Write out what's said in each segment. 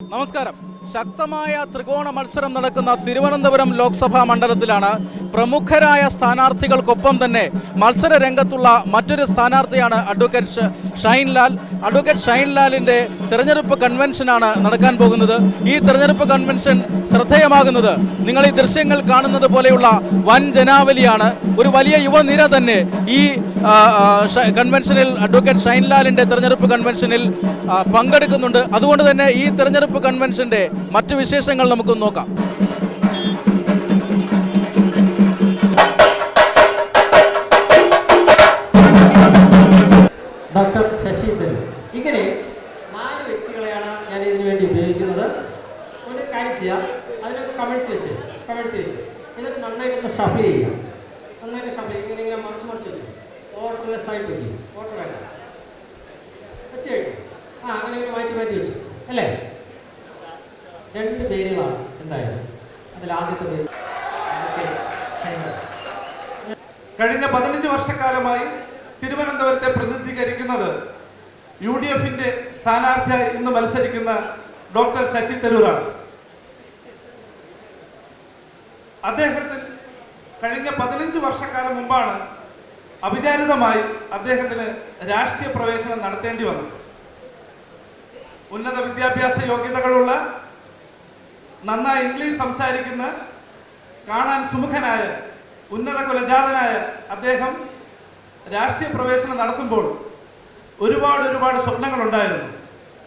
നമസ്കാരം. ശക്തമായ ത്രികോണ മത്സരം നടക്കുന്ന തിരുവനന്തപുരം ലോക്സഭാ മണ്ഡലത്തിലാണ് പ്രമുഖരായ സ്ഥാനാർത്ഥികൾക്കൊപ്പം തന്നെ മത്സര രംഗത്തുള്ള മറ്റൊരു സ്ഥാനാർത്ഥിയാണ് അഡ്വക്കേറ്റ് ഷൈൻലാൽ. അഡ്വക്കേറ്റ് ഷൈൻലാലിന്റെ തിരഞ്ഞെടുപ്പ് കൺവെൻഷനാണ് നടക്കാൻ പോകുന്നത്. ഈ തെരഞ്ഞെടുപ്പ് കൺവെൻഷൻ ശ്രദ്ധേയമാകുന്നത് നിങ്ങൾ ഈ ദൃശ്യങ്ങൾ കാണുന്നത് പോലെയുള്ള വൻ ജനാവലിയാണ്. ഒരു വലിയ യുവനിര തന്നെ ഈ കൺവെൻഷനിൽ അഡ്വക്കേറ്റ് ഷൈൻലാലിന്റെ തിരഞ്ഞെടുപ്പ് കൺവെൻഷനിൽ പങ്കെടുക്കുന്നുണ്ട്. അതുകൊണ്ട് തന്നെ ഈ തെരഞ്ഞെടുപ്പ് കൺവെൻഷന്റെ മറ്റു വിശേഷങ്ങൾ നമുക്കൊന്ന് നോക്കാം. ഡോക്ടർ ശശി ഇങ്ങനെ നാല് വ്യക്തികളെയാണ് ഞാൻ ഇതിനു വേണ്ടി ഉപയോഗിക്കുന്നത്. ഒരു കാര്യം ചെയ്യാം. അതിനൊന്ന് കമഴ്ത്തി വെച്ച് കമഴ്ത്തി വെച്ച്. എന്നിട്ട് നന്നായിട്ടൊന്ന് ഷഫിൾ ചെയ്യുക. നന്നായിട്ട് ഷഫിൾ ഇങ്ങനെ ഇങ്ങനെ മറിച്ച് മറിച്ച് വെച്ചു. ഓർഡർലെസ് ആയിട്ട് വയ്ക്കും ഓർഡർ വേണ്ട. വെച്ച് കഴിഞ്ഞു. ആ അങ്ങനെ ഇങ്ങനെ മാറ്റി മാറ്റി വെച്ചു. അല്ലേ? രണ്ട് പേരുകളാണ് എന്തായാലും. അതിൽ ആദ്യത്തെ പേര് കഴിഞ്ഞ പതിനഞ്ച് വർഷക്കാലമായി തിരുവനന്തപുരത്തെ പ്രതിനിധീകരിക്കുന്നത് യു ഡി എഫിന്റെ സ്ഥാനാർത്ഥിയായി ഇന്ന് മത്സരിക്കുന്ന ഡോക്ടർ ശശി തരൂരാണ്. അദ്ദേഹത്തിന് കഴിഞ്ഞ പതിനഞ്ച് വർഷക്കാലം മുമ്പാണ് അവിചാരിതമായി അദ്ദേഹത്തിന് രാഷ്ട്രീയ പ്രവേശനം നടത്തേണ്ടി വന്നത്. ഉന്നത വിദ്യാഭ്യാസ യോഗ്യതകളുള്ള നന്നായി ഇംഗ്ലീഷ് സംസാരിക്കുന്ന കാണാൻ സുമുഖനായ ഉന്നത കുലജാതനായ അദ്ദേഹം രാഷ്ട്രീയ പ്രവേശനം നടത്തുമ്പോൾ ഒരുപാട് ഒരുപാട് സ്വപ്നങ്ങൾ ഉണ്ടായിരുന്നു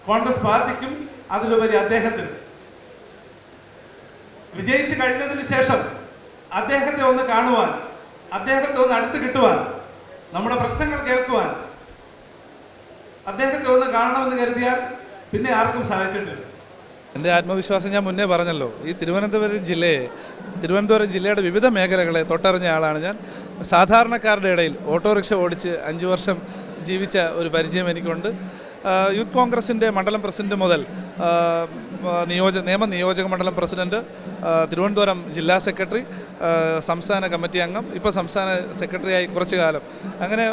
കോൺഗ്രസ് പാർട്ടിക്കും അതിലുപരി അദ്ദേഹത്തിനും. വിജയിച്ചു കഴിഞ്ഞതിന് ശേഷം അദ്ദേഹത്തെ ഒന്ന് കാണുവാൻ അദ്ദേഹത്തെ ഒന്ന് അടുത്ത് കിട്ടുവാൻ നമ്മുടെ പ്രശ്നങ്ങൾ കേൾക്കുവാൻ അദ്ദേഹത്തെ ഒന്ന് കാണണമെന്ന് കരുതിയാൽ പിന്നെ ആർക്കും സാധിച്ചിട്ടില്ല. എന്റെ ആത്മവിശ്വാസം ഞാൻ മുന്നേ പറഞ്ഞല്ലോ. ഈ തിരുവനന്തപുരം ജില്ലയെ തിരുവനന്തപുരം ജില്ലയുടെ വിവിധ മേഖലകളെ തൊട്ടറിഞ്ഞ ആളാണ് ഞാൻ. സാധാരണക്കാരുടെ ഇടയിൽ ഓട്ടോറിക്ഷ ഓടിച്ച് അഞ്ച് വർഷം ജീവിച്ച ഒരു പരിചയം എനിക്കുണ്ട്. യൂത്ത് കോൺഗ്രസിന്റെ മണ്ഡലം പ്രസിഡന്റ് മുതൽ നിയോജ നിയമ നിയോജക മണ്ഡലം പ്രസിഡന്റ് തിരുവനന്തപുരം ജില്ലാ സെക്രട്ടറി സംസ്ഥാന കമ്മിറ്റി അംഗം ഇപ്പോൾ സംസ്ഥാന സെക്രട്ടറിയായി കുറച്ചു കാലം. അങ്ങനെ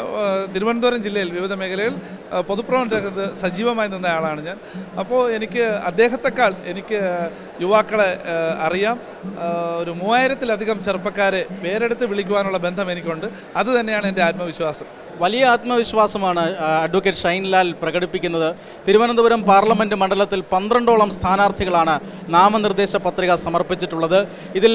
തിരുവനന്തപുരം ജില്ലയിൽ വിവിധ മേഖലയിൽ പൊതുപ്രവർത്തന രംഗത്ത് സജീവമായി നിന്ന ആളാണ് ഞാൻ. അപ്പോൾ എനിക്ക് അദ്ദേഹത്തെക്കാൾ എനിക്ക് യുവാക്കളെ അറിയാം. ഒരു മൂവായിരത്തിലധികം ചെറുപ്പക്കാരെ പേരെടുത്ത് വിളിക്കുവാനുള്ള ബന്ധം എനിക്കുണ്ട്. അത് തന്നെയാണ് എന്റെ ആത്മവിശ്വാസം. വലിയ ആത്മവിശ്വാസമാണ് അഡ്വക്കേറ്റ് ഷൈൻലാൽ പ്രകടിപ്പിക്കുന്നത്. തിരുവനന്തപുരം പാർലമെന്റ് മണ്ഡലത്തിൽ പന്ത്രണ്ടോളം സ്ഥാനാർത്ഥികളാണ് നാമനിർദ്ദേശ പത്രിക സമർപ്പിച്ചിട്ടുള്ളത്. ഇതിൽ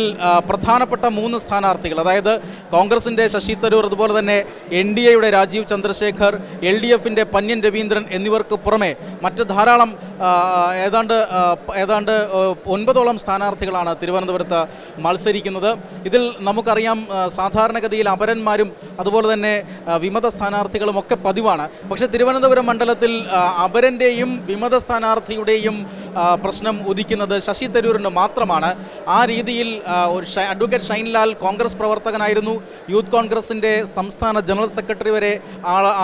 പ്രധാനപ്പെട്ട മൂന്ന് സ്ഥാനാർത്ഥികൾ അതായത് കോൺഗ്രസിന്റെ ശശി തരൂർ അതുപോലെ തന്നെ എൻ ഡി എയുടെ രാജീവ് ചന്ദ്രശേഖർ എൽ ഡി എഫിന്റെ പന്യൻ രവീന്ദ്രൻ എന്നിവർക്ക് പുറമെ മറ്റ് ധാരാളം ഏതാണ്ട് ഏതാണ്ട് ഒൻപതോളം സ്ഥാനാർത്ഥികളാണ് തിരുവനന്തപുരത്ത് മത്സരിക്കുന്നത്. ഇതിൽ നമുക്കറിയാം സാധാരണഗതിയിൽ അപരന്മാരും അതുപോലെ തന്നെ വിമത സ്ഥാനാർത്ഥികളും ഒക്കെ പതിവാണ്. പക്ഷേ തിരുവനന്തപുരം മണ്ഡലത്തിൽ അപരന്റെയും വിമത സ്ഥാനാർത്ഥിയുടെയും പ്രശ്നം ഉദിക്കുന്നത് ശശി തരൂരിന് മാത്രമാണ്. ആ രീതിയിൽ ഒരു അഡ്വക്കേറ്റ് ഷൈൻലാൽ കോൺഗ്രസ് പ്രവർത്തകനായിരുന്നു. യൂത്ത് കോൺഗ്രസിന്റെ സംസ്ഥാന ജനറൽ സെക്രട്ടറി വരെ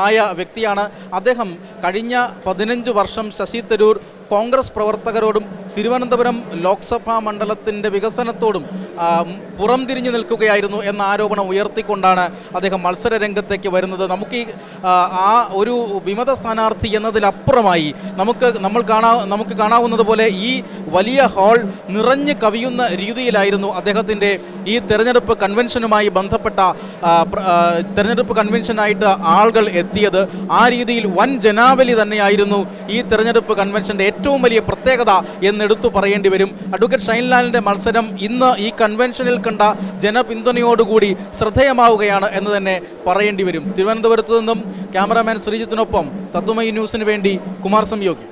ആയ വ്യക്തിയാണ്. അദ്ദേഹം കഴിഞ്ഞ പതിനഞ്ച് വർഷം ശശി തരൂർ കോൺഗ്രസ് പ്രവർത്തകരോടും തിരുവനന്തപുരം ലോക്സഭാ മണ്ഡലത്തിന്റെ വികസനത്തോടും പുറംതിരിഞ്ഞു നിൽക്കുകയായിരുന്നു എന്ന ആരോപണം ഉയർത്തിക്കൊണ്ടാണ് അദ്ദേഹം മത്സര രംഗത്തേക്ക് വരുന്നത്. നമുക്ക് ഈ ആ, ഒരു വിമത സ്ഥാനാർത്ഥി എന്നതിലപ്പുറമായി നമുക്ക് നമ്മൾ കാണാ നമുക്ക് കാണാവുന്നത് പോലെ ഈ വലിയ ഹാൾ നിറഞ്ഞു കവിയുന്ന രീതിയിലായിരുന്നു അദ്ദേഹത്തിന്റെ ഈ തെരഞ്ഞെടുപ്പ് കൺവെൻഷനുമായി ബന്ധപ്പെട്ട തെരഞ്ഞെടുപ്പ് കൺവെൻഷനായിട്ട് ആളുകൾ എത്തിയത്. ആ രീതിയിൽ വൻ ജനാവലി തന്നെയായിരുന്നു ഈ തെരഞ്ഞെടുപ്പ് കൺവെൻഷന്റെ ഏറ്റവും വലിയ പ്രത്യേകത എന്നെടുത്തു പറയേണ്ടി വരും. അഡ്വക്കേറ്റ് ഷൈൻലാലിന്റെ മത്സരം ഇന്ന് ഈ കൺവെൻഷനിൽ കണ്ട ജനപിന്തുണയോടുകൂടി ശ്രദ്ധേയമാവുകയാണ് എന്ന് തന്നെ പറയേണ്ടി വരും. തിരുവനന്തപുരത്ത് നിന്നും ക്യാമറാമാൻ ശ്രീജിത്തിനൊപ്പം തത്വമയി ന്യൂസിന് വേണ്ടി കുമാർ സംയോഗി.